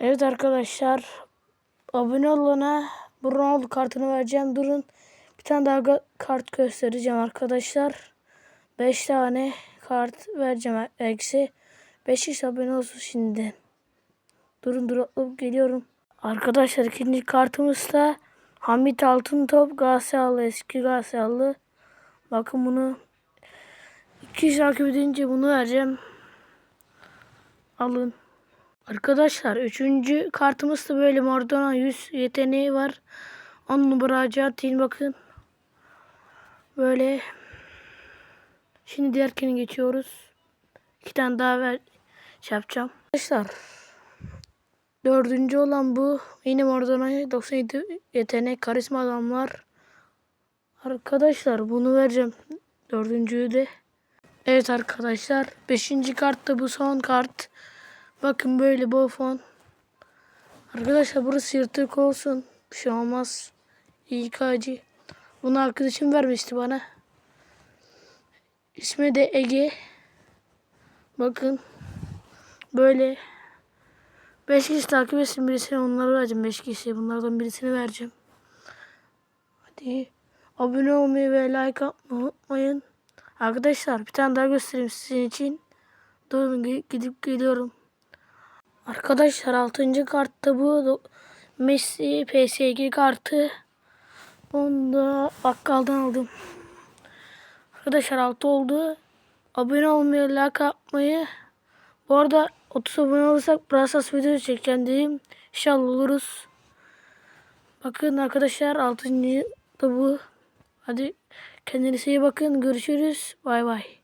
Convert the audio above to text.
Evet arkadaşlar. Abone olana bu Ronaldo kartını vereceğim. Durun. Bir tane daha kart göstereceğim arkadaşlar. 5 tane kart vereceğim. Eksi 5 kişi abone olsun şimdi. Durun dur alıp geliyorum. Arkadaşlar ikinci kartımız da Hamit Altıntop Galatasaraylı eski Galatasaraylı. Bakın bunu 2 takip edince bunu vereceğim. Alın. Arkadaşlar üçüncü kartımız da böyle Maradona 100 yeteneği var. 10 numara Arjantin bakın. Böyle. Şimdi diğerkini geçiyoruz. İki tane daha ver şey yapacağım. Arkadaşlar dördüncü olan bu. Yine Maradona 97 yetenek karizma adamlar. Arkadaşlar bunu vereceğim. Dördüncüyü de. Evet arkadaşlar. Beşinci kart da bu son kart. Bakın böyle bu fon. Arkadaşlar burası yırtık olsun. Bir şey olmaz. İK'cı. Bunu arkadaşım vermişti bana. İsmi de Ege. Bakın. Böyle. 5 kişi takip etsin birisine onları vereceğim. 5 kişi bunlardan birisini vereceğim. Hadi. Abone olmayı ve like atmayı unutmayın. Arkadaşlar bir tane daha göstereyim sizin için. Durun gi- gidip geliyorum. Arkadaşlar 6. kartta bu Messi PSG kartı. Onu da bakkaldan aldım. Arkadaşlar 6 oldu. Abone olmayı, like atmayı. Bu arada 30 abone olursak Brassas video çekeceğim dedim. İnşallah oluruz. Bakın arkadaşlar 6. da bu. Hadi kendinize iyi bakın. Görüşürüz. Bay bay.